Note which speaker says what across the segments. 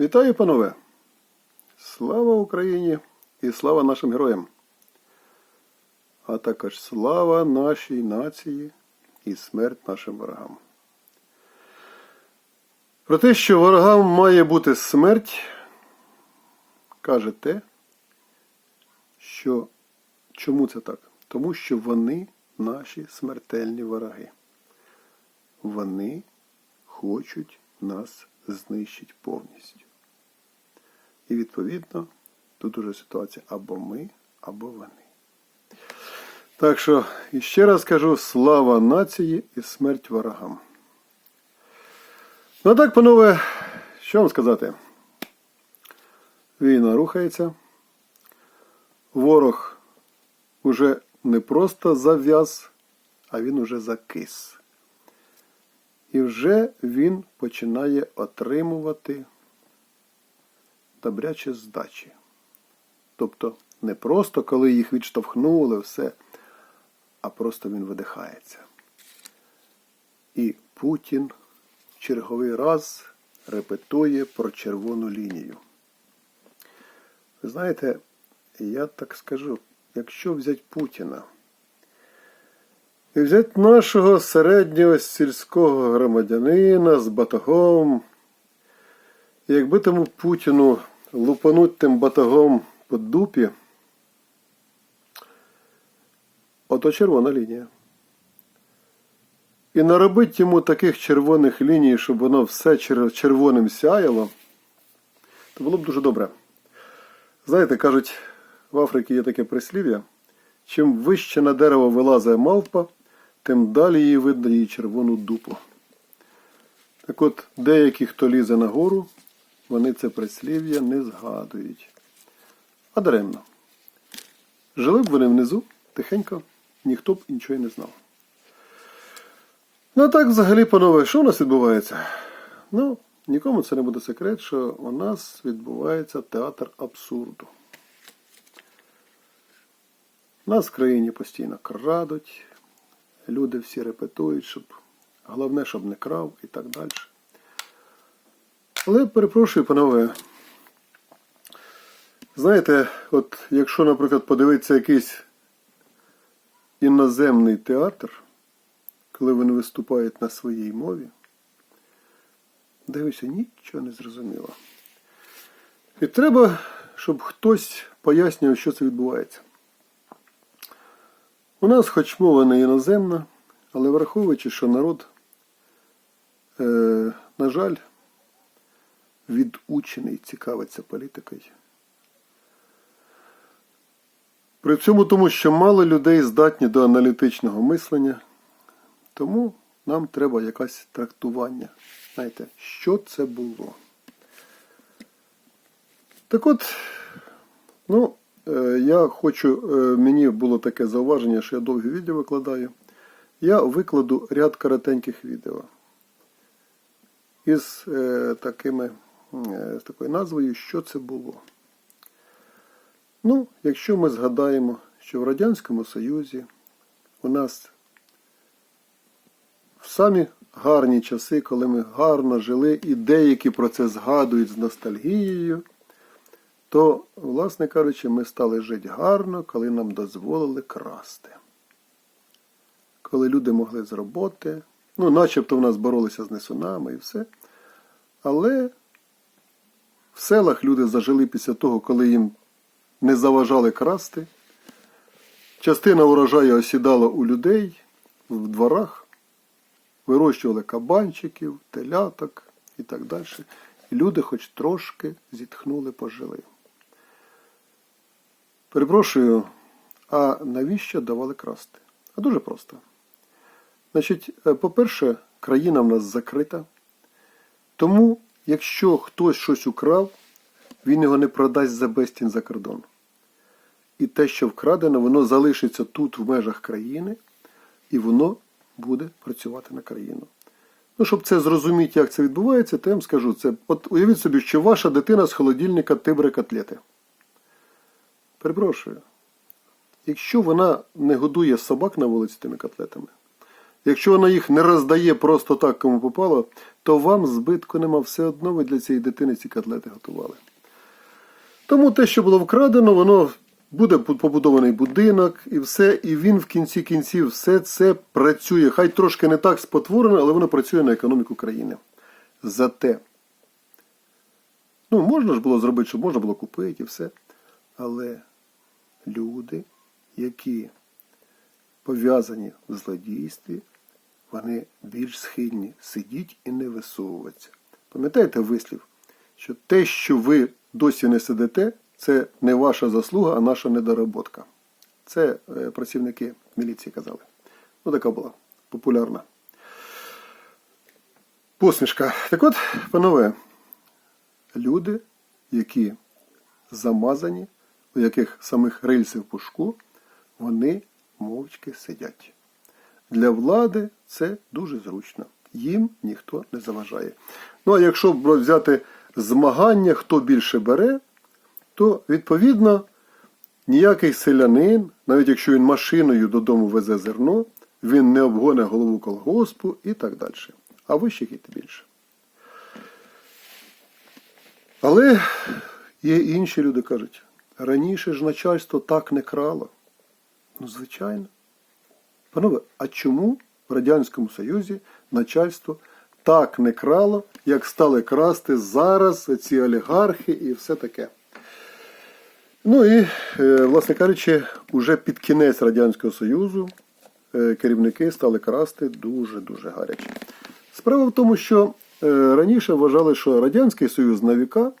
Speaker 1: Вітаю, панове! Слава Україні і слава нашим героям! А також слава нашій нації і смерть нашим ворогам. Про те, що ворогам має бути смерть, каже те, що чому це так? Тому що вони наші смертельні вороги. Вони хочуть нас знищити повністю. І відповідно, тут уже ситуація або ми, або вони. Так що, іще раз кажу, слава нації і смерть ворогам. Ну а так, панове, що вам сказати? Війна рухається. Ворог уже не просто зав'яз, а він уже закис. І вже він починає отримувати добряче здачі. Тобто не просто коли їх відштовхнули, все, а просто він видихається. І Путін в черговий раз репетує про червону лінію. Ви знаєте, я так скажу, якщо взяти Путіна і взяти нашого середнього сільського громадянина з батогом, якби тому Путіну лупануть тим батогом по дупі, ото червона лінія. І наробить йому таких червоних ліній, щоб воно все червоним сяяло, то було б дуже добре. Знаєте, кажуть, в Африці є таке прислів'я, чим вище на дерево вилазить мавпа, тим далі їй видно її червону дупу. Так от, деякі, хто лізе на гору, вони це прислів'я не згадують. А даремно. Жили б вони внизу, тихенько, ніхто б нічого не знав. Ну а так, взагалі, панове, що у нас відбувається? Ну, нікому це не буде секрет, що у нас відбувається театр абсурду. Нас в країні постійно крадуть, люди всі репетують, щоб головне, щоб не крав і так далі. Але перепрошую, панове. Знаєте, от якщо, наприклад, подивитися якийсь іноземний театр, коли вони виступають на своїй мові, дивишся, нічого не зрозуміло. І треба, щоб хтось пояснював, що це відбувається. У нас хоч мова не іноземна, але враховуючи, що народ, е, на жаль, відучений цікавиться політикою. При цьому тому, що мало людей здатні до аналітичного мислення, тому нам треба якесь трактування. Знаєте, що це було? Так от, ну, е, я хочу, е, мені було таке зауваження, що я довгі відео викладаю. Я викладу ряд коротеньких відео із е, такими, з такою назвою, що це було. Ну, якщо ми згадаємо, що в Радянському Союзі у нас в самі гарні часи, коли ми гарно жили, і деякі про це згадують з ностальгією, то, власне кажучи, ми стали жити гарно, коли нам дозволили красти. Коли люди могли з роботи, ну, начебто в нас боролися з несунами і все. Але в селах люди зажили після того, коли їм не заважали красти. Частина урожаю осідала у людей в дворах, вирощували кабанчиків, теляток і так далі. І люди хоч трошки зітхнули, пожили. Перепрошую, а навіщо давали красти? А дуже просто. Значить, е, по-перше, країна в нас закрита. Тому, якщо хтось щось украв, він його не продасть за безцінь за кордон. І те, що вкрадено, воно залишиться тут, в межах країни, і воно буде працювати на країну. Ну, щоб це зрозуміти, як це відбувається, то я вам скажу це. От уявіть собі, що ваша дитина з холодильника тибре котлети. Перепрошую. Якщо вона не годує собак на вулиці тими котлетами, Якщо вона їх не роздає просто так, кому попало, то вам збитку нема. Все одно ви для цієї дитини ці котлети готували. Тому те, що було вкрадено, воно буде побудований будинок і все, і він в кінці кінців все це працює. Хай трошки не так спотворено, але воно працює на економіку країни. Зате, ну, можна ж було зробити, щоб можна було купити і все. Але люди, які пов'язані в злодійстві, вони більш схильні сидіть і не висовуватися. Пам'ятаєте вислів, що те, що ви досі не сидите, це не ваша заслуга, а наша недоработка. Це е, працівники міліції казали. Ну, така була популярна. Посмішка. Так от, панове, люди, які замазані, у яких самих рильців в пушку, вони мовчки сидять. Для влади це дуже зручно. Їм ніхто не заважає. Ну а якщо взяти змагання, хто більше бере, то відповідно ніякий селянин, навіть якщо він машиною додому везе зерно, він не обгоне голову колгоспу і так далі. А ви ще більше. Але є інші люди кажуть, раніше ж начальство так не крало. Ну, звичайно. Панове, а чому в Радянському Союзі начальство так не крало, як стали красти зараз ці олігархи і все таке? Ну і, е, власне кажучи, уже під кінець Радянського Союзу е, керівники стали красти дуже-дуже гаряче. Справа в тому, що е, раніше вважали, що Радянський Союз на віка,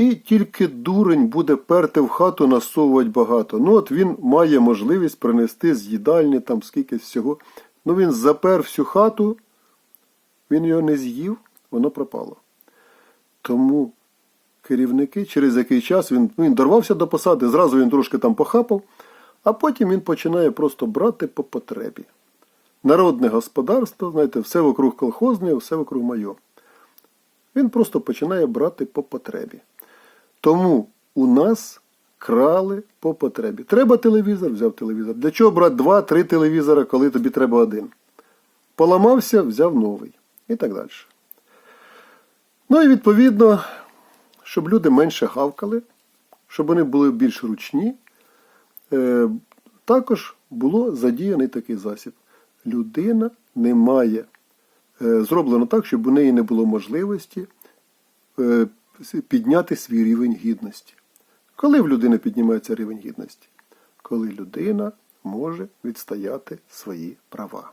Speaker 1: і тільки дурень буде перти в хату насовувати багато. Ну от він має можливість принести з їдальні там скільки всього. Ну він запер всю хату, він його не з'їв, воно пропало. Тому керівники через який час він, він дорвався до посади, зразу він трошки там похапав, а потім він починає просто брати по потребі. Народне господарство, знаєте, все вокруг колхозне, все вокруг моє. Він просто починає брати по потребі. Тому у нас крали по потребі. Треба телевізор, взяв телевізор. Для чого брати два-три телевізора, коли тобі треба один? Поламався, взяв новий. І так далі. Ну і відповідно, щоб люди менше гавкали, щоб вони були більш ручні, е, також було задіяний такий засіб. Людина не має е, зроблено так, щоб у неї не було можливості е, підняти свій рівень гідності. Коли в людини піднімається рівень гідності? Коли людина може відстояти свої права.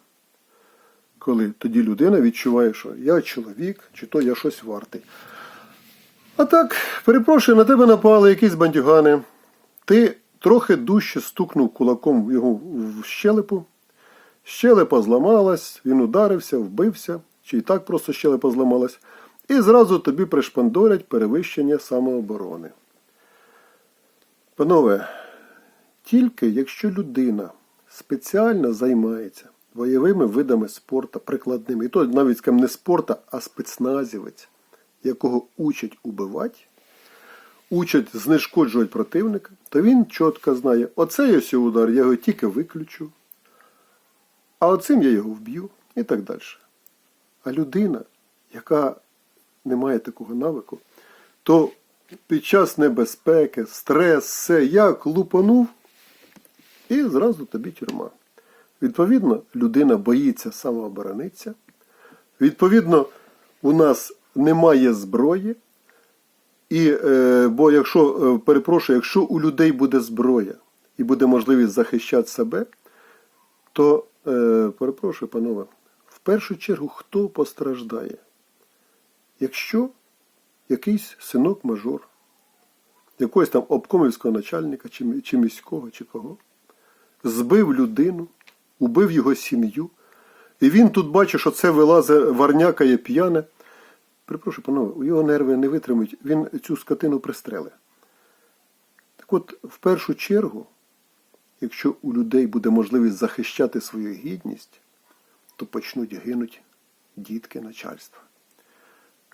Speaker 1: Коли тоді людина відчуває, що я чоловік, чи то я щось вартий. А так, перепрошую, на тебе напали якісь бандюгани. Ти трохи дужче стукнув кулаком його в щелепу. Щелепа зламалась, він ударився, вбився, чи і так просто щелепа зламалась, і зразу тобі пришпандорять перевищення самооборони. Панове, тільки якщо людина спеціально займається бойовими видами спорту, прикладними, і то навіть скажімо, не спорта, а спецназівець, якого учать убивати, учать знешкоджувати противника, то він чітко знає, оцей ось удар, я його тільки виключу, а оцим я його вб'ю і так далі. А людина, яка не має такого навику, то під час небезпеки, стрес, все, як лупанув, і зразу тобі тюрма. Відповідно, людина боїться самооборонитися. Відповідно, у нас немає зброї. І, е, Бо якщо, е, перепрошую, якщо у людей буде зброя і буде можливість захищати себе, то, е, перепрошую, панове, в першу чергу хто постраждає? Якщо якийсь синок мажор, якогось там обкомівського начальника, чи, чи міського, чи кого, збив людину, убив його сім'ю, і він тут бачить, що це вилазе варнякає п'яне. Припрошую, панове, його нерви не витримують, він цю скотину пристрелить. Так от, в першу чергу, якщо у людей буде можливість захищати свою гідність, то почнуть гинуть дітки начальства.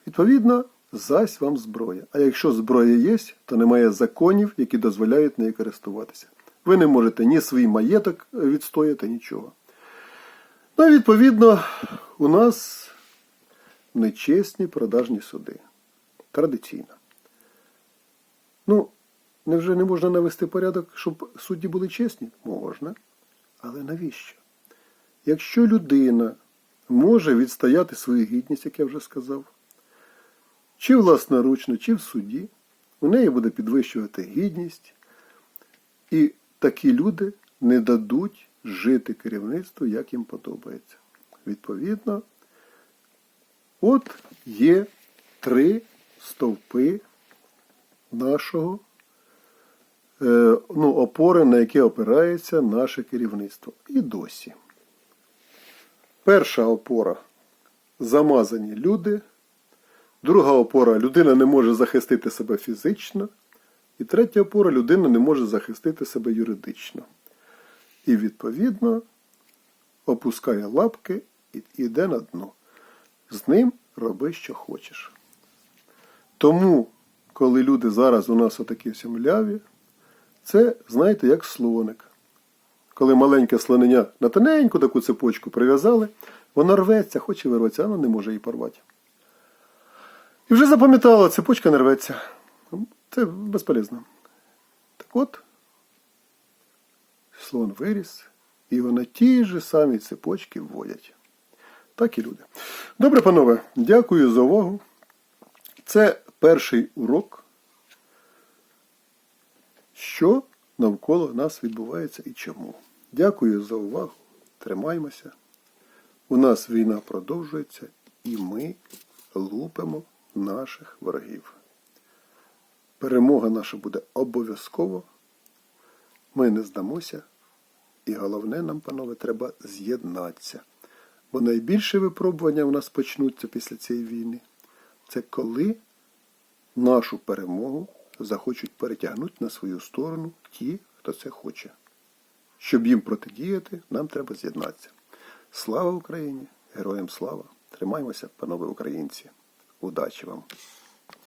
Speaker 1: Відповідно, зась вам зброя. А якщо зброя є, то немає законів, які дозволяють нею користуватися. Ви не можете ні свій маєток відстояти, нічого. Ну, відповідно, у нас нечесні продажні суди. Традиційно. Ну, невже не можна навести порядок, щоб судді були чесні? Можна. Але навіщо? Якщо людина може відстояти свою гідність, як я вже сказав, чи власноручно, чи в суді, у неї буде підвищувати гідність, і такі люди не дадуть жити керівництву, як їм подобається. Відповідно, от є три стовпи нашого е, ну, опори, на яке опирається наше керівництво. І досі. Перша опора замазані люди. Друга опора людина не може захистити себе фізично. І третя опора людина не може захистити себе юридично. І відповідно опускає лапки і йде на дно. З ним роби, що хочеш. Тому, коли люди зараз у нас отакі всі мляві, це, знаєте, як слоник. Коли маленьке слонення на тоненьку таку цепочку прив'язали, воно рветься, хоче вирветься, а воно не може її порвати. Вже запам'ятала, цепочка не рветься. Це безполезно. Так от, слон виріс, і вони ті ж самі цепочки вводять. Так і люди. Добре, панове, дякую за увагу. Це перший урок, що навколо нас відбувається і чому. Дякую за увагу. Тримаймося. У нас війна продовжується, і ми лупимо наших ворогів. Перемога наша буде обов'язково. Ми не здамося. І головне нам, панове, треба з'єднатися. Бо найбільше випробування в нас почнуться після цієї війни. Це коли нашу перемогу захочуть перетягнути на свою сторону ті, хто це хоче. Щоб їм протидіяти, нам треба з'єднатися. Слава Україні! Героям слава! Тримаймося, панове українці! Удачі вам!